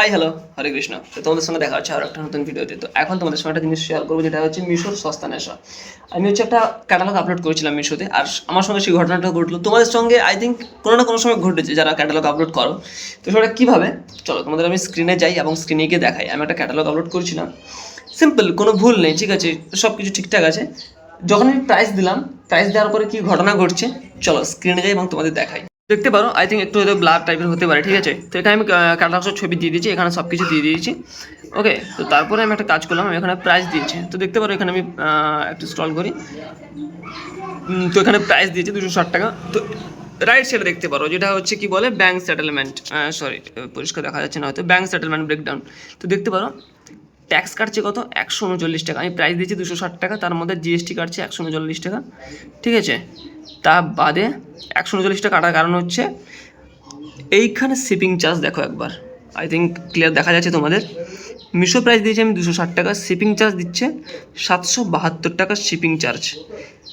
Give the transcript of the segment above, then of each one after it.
Hi hello হরে কৃষ্ণ তো তোমাদের সঙ্গে দেখা হচ্ছে আর একটা নতুন ভিডিওতে। তো এখন তোমাদের সঙ্গে একটা জিনিস শেয়ার করব, যেটা হচ্ছে মিশোর সস্তা নেশা। আমি হচ্ছে একটা ক্যাটালগ আপলোড করেছিলাম মিশোতে, আর আমার সঙ্গে সেই ঘটনাটা ঘটলো। তোমাদের সঙ্গে আই থিঙ্ক কোনো না কোনো সময় ঘটেছে যারা ক্যাটালগ আপলোড করো। তো সেটা কীভাবে? চলো, তোমাদের আমি স্ক্রিনে যাই এবং স্ক্রিনে গিয়ে দেখাই। আমি একটা ক্যাটালগ আপলোড করেছিলাম। সিম্পল কোনো ভুল নেই, ঠিক আছে? সব কিছু ঠিকঠাক আছে। যখন আমি প্রাইস দিলাম প্রাইস দেওয়ার পরে কী ঘটনা ঘটছে? চলো স্ক্রিনে যাই এবং তোমাদের দেখাই। দেখতে পারো আই থিঙ্ক একটু হয়তো ব্লার টাইপের হতে পারে, ঠিক আছে? তো এখানে আমি ক্যাটালগসের ছবি দিয়ে দিয়েছি, এখানে সব কিছু দিয়ে দিয়েছি ওকে তো তারপরে আমি একটা কাজ করলাম, আমি এখানে প্রাইস দিয়েছি। তো দেখতে পারো, এখানে আমি একটু স্ক্রল করি। তো এখানে প্রাইস দিয়েছি দুশো ষাট টাকা। তো রাইট সাইডে দেখতে পারো, যেটা হচ্ছে কি বলে ব্যাঙ্ক সেটেলমেন্ট সরি পরিষ্কার দেখা যাচ্ছে না হয়তো ব্যাঙ্ক সেটেলমেন্ট ব্রেকডাউন তো দেখতে পারো ট্যাক্স কাটছে কত? একশো উনচল্লিশ টাকা। আমি প্রাইস দিচ্ছি দুশো ষাট টাকা, তার মধ্যে জিএসটি কাটছে একশো উনচল্লিশ টাকা। ঠিক আছে? তা বাদে একশো উনচল্লিশ টাকা কাটার কারণ হচ্ছে, এইখানে শিপিং চার্জ দেখো একবার। আই থিঙ্ক ক্লিয়ার দেখা যাচ্ছে তোমাদের। মিশো প্রাইস দিয়েছি আমি দুশো ষাট টাকা শিপিং চার্জ দিচ্ছে, সাতশো বাহাত্তর টাকা শিপিং চার্জ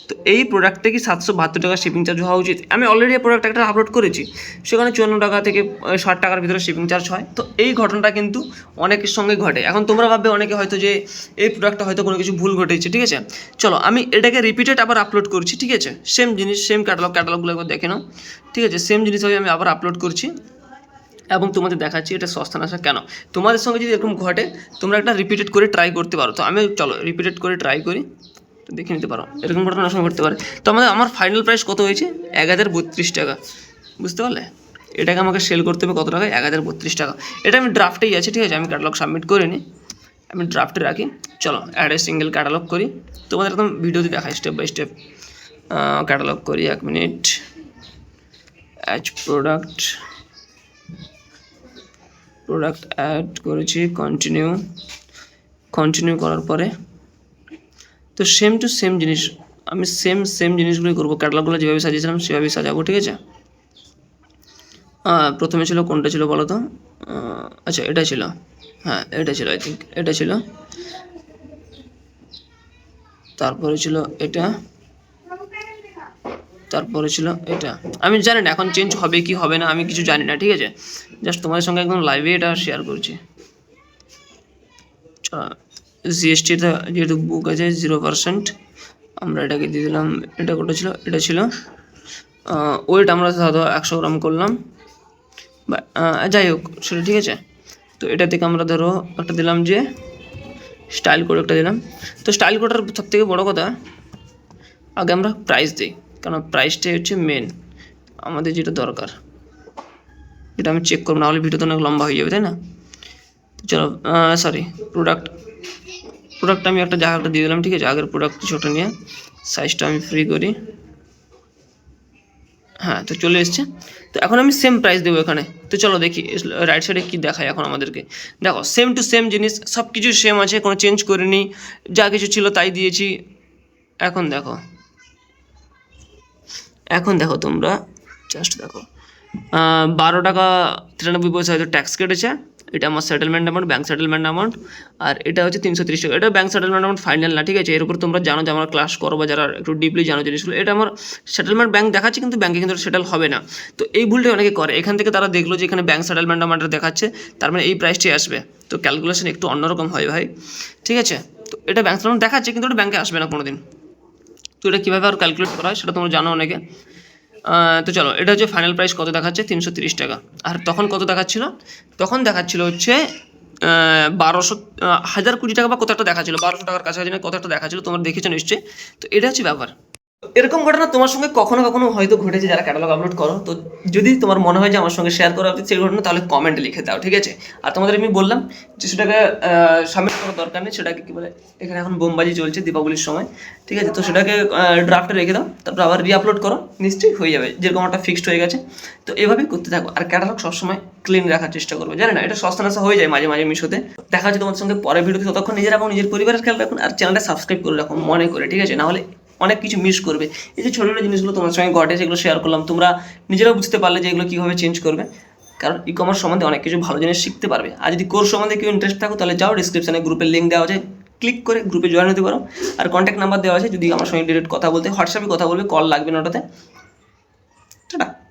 তো এই প্রোডাক্টে কি সাতশো বাহাত্তর টাকা শিপিং চার্জ হওয়া উচিত? আমি অলরেডি এই প্রোডাক্ট একটা আপলোড করেছি, সেখানে চুয়ান্ন টাকা থেকে ষাট টাকার ভিতরে শিপিং চার্জ হয়। তো এই ঘটনাটা কিন্তু অনেকের সঙ্গে ঘটে। এখন তোমরা ভাববে অনেকে হয়তো যে এই প্রোডাক্টটা হয়তো কোনো কিছু ভুল ঘটেছে, ঠিক আছে? চলো, আমি এটাকে রিপিটেড আবার আপলোড করছি, ঠিক আছে? সেম জিনিস সেম ক্যাটালগ ক্যাটালগুলো একবার দেখে নাও। ঠিক আছে সেম জিনিস আমি আবার আপলোড করছি। এবং তোমাদের দেখাচ্ছি এটা সস্তা নাশা কেন? তোমাদের সঙ্গে যদি এরকম ঘটে, তোমরা একটা রিপিটেড করে ট্রাই করতে পারো। তো আমি চলো রিপিটেড করে ট্রাই করি। দেখে নিতে পারো, এরকম ঘটনা সময় ঘটতে পারে। তো আমাদের, আমার ফাইনাল প্রাইস কত হয়েছে? এক হাজার বত্রিশ টাকা। বুঝতে পারলে? এটাকে আমাকে সেল করতে হবে কত টাকায়? এক হাজার বত্রিশ টাকা। এটা আমি ড্রাফটেই আছে, ঠিক আছে? আমি ক্যাটালগ সাবমিট করে নিই আমি ড্রাফটে রাখি। চলো অ্যাড সিঙ্গেল ক্যাটালগ করি। তোমাদের একদম ভিডিওতে দেখাই স্টেপ বাই স্টেপ ক্যাটালগ করি এক minute each product product add করেছি কন্টিনিউ কন্টিনিউ করার পরে। তো সেম টু সেম জিনিস, আমি সেম সেম জিনিসগুলোই করব। ক্যাটালগুলো যেভাবে সাজিয়েছিলাম, সেভাবেই সাজাবো, ঠিক আছে? প্রথমে ছিল কোনটা ছিল বলো তো আচ্ছা এটা ছিল। হ্যাঁ এটা ছিল আই থিঙ্ক এটা ছিল। তারপরে ছিল এটা। তারপরে ছিল এটা। আমি জানি না এখন চেঞ্জ হবে কি হবে না, আমি কিছু জানি না, ঠিক আছে? জাস্ট তোমাদের সঙ্গে একদম লাইভে এটা শেয়ার করছি। জিএসটিটা যেহেতু বুক আছে জিরো পার্সেন্ট আমরা এটাকে দিয়ে দিলাম, এটা কোটা ছিল? এটা ছিল ওয়েট আমরা ধরো একশো গ্রাম করলাম। বা যাই হোক, সেটা ঠিক আছে? তো এটা থেকে আমরা ধরো একটা দিলাম যে স্টাইল কোড একটা দিলাম। তো স্টাইল কোডটার সব থেকে বড়ো কথা, আগে আমরা প্রাইস দিই। কারণ প্রাইসটাই হচ্ছে মেন আমাদের যেটা দরকার। যেটা আমি চেক করব না হলে ভিডিও তো অনেক লম্বা হয়ে যাবে, তাই না? চলো সরি প্রোডাক্ট প্রোডাক্ট আমি একটা জায়গাটা দিয়ে দিলাম, ঠিক আছে? আগের প্রোডাক্ট ছোটো নিয়ে সাইজটা আমি ফ্রি করি। হ্যাঁ তো চলে এসছে। তো এখন আমি সেম প্রাইস দেবো এখানে। তো চলো দেখি রাইট সাইডে কী দেখায় এখন আমাদেরকে। দেখো সেম টু সেম জিনিস সব কিছু সেম আছে, কোনো চেঞ্জ করিনি। যা কিছু ছিল তাই দিয়েছি। এখন দেখো। এখন দেখো তোমরা জাস্ট দেখো। বারো টাকা তিরানব্বই পয়সা হয়তো ট্যাক্স কেটেছে। এটা আমার settlement amount bank settlement amount আর এটা হচ্ছে তিনশো তিরিশ টাকা। এটা ব্যাঙ্ক সেটেলমেন্ট অ্যামাউন্ট ফাইনাল না, ঠিক আছে? এর উপর তোমরা জানো যে আমরা ক্লাস করো বা যারা একটু ডিপলি জানো জিনিসগুলো। এটা আমার সেটেলমেন্ট ব্যাঙ্ক দেখাচ্ছে, কিন্তু ব্যাঙ্কে কিন্তু সেটেল হবে না। তো এই ভুলটা অনেকে করে। এখান থেকে তারা দেখল যে এখানে ব্যাঙ্ক সেটেলমেন্ট অ্যামাউন্ট দেখাচ্ছে। তার মানে এই প্রাইসটি আসবে। তো ক্যালকুলেশন একটু অন্যরকম হয় ভাই। ঠিক আছে? তো এটা ব্যাঙ্ক সেটেলমেন্ট দেখাচ্ছে, কিন্তু ওটা ব্যাঙ্কে আসবে না কোনো দিন তো এটা কীভাবে আর ক্যালকুলেট করা হয় সেটা তোমরা জানো অনেকে। তো চলো, এটা হচ্ছে ফাইনাল প্রাইস কত দেখাচ্ছে? তিনশো তিরিশ টাকা। আর তখন কত দেখাচ্ছিল? তখন দেখাচ্ছিল হচ্ছে বারোশো হাজার কুড়ি টাকা বা কত একটা দেখাচ্ছিল। বারোশো টাকার কাছাকাছি না কত একটা দেখাচ্ছিল, তোমরা দেখেছ নিশ্চয়ই। তো এটা হচ্ছে ব্যাপার। এরকম ঘটনা তোমার সঙ্গে কখনো কখনো হয়তো ঘটেছে যারা ক্যাটালগ আপলোড করো। তো যদি তোমার মনে হয় যে আমার সঙ্গে শেয়ার করা উচিত সেই ঘটনা, তাহলে কমেন্ট লিখে দাও, ঠিক আছে? আর তোমাদের আমি বললাম যে সেটাকে সাবমিট করার দরকার নেই, সেটাকে কি বলে, এখানে এখন বোমবাজি চলছে দীপাবলির সময়, ঠিক আছে? তো সেটাকে ড্রাফটে রেখে দাও, তারপর আবার রি আপলোড করো, নিশ্চয়ই হয়ে যাবে, যেরকম একটা ফিক্সড হয়ে গেছে। তো এভাবেই করতে থাকো, আর ক্যাটালগ সবসময় ক্লিন রাখার চেষ্টা করবে, জানে না, এটা সস্তা নাসা হয়ে যায় মাঝে মাঝে মিশোতে। দেখা হচ্ছে তোমাদের সঙ্গে পরের ভিডিওতে ততক্ষণ নিজের এবং নিজের পরিবারের খেয়াল রাখুন, আর চ্যানেলটা সাবস্ক্রাইব করে রাখুন, মনে করে, ঠিক আছে? নাহলে অনেক কিছু মিস করবে। এই যে ছোটো ছোটো জিনিসগুলো তোমার সঙ্গে ঘটে সেগুলো শেয়ার করলাম। তোমরা নিজেরাও বুঝতে পারলে যে এগুলো কীভাবে চেঞ্জ করবে। কারণ ই কমার্স সম্বন্ধে অনেক কিছু ভালো জিনিস শিখতে পারবে। আর যদি কোর্স সম্বন্ধে কেউ ইন্টারেস্ট থাকো, তাহলে যাও ডিসক্রিপশানে গ্রুপের লিঙ্ক দেওয়া আছে। ক্লিক করে গ্রুপে জয়েন হতে পারো। আর কন্ট্যাক্ট নাম্বার দেওয়া আছে, যদি আমার সঙ্গে ডিরেক্ট কথা বলতে হোয়াটসঅ্যাপে কথা বলবে কল লাগবে না ওটাতে। টাটা।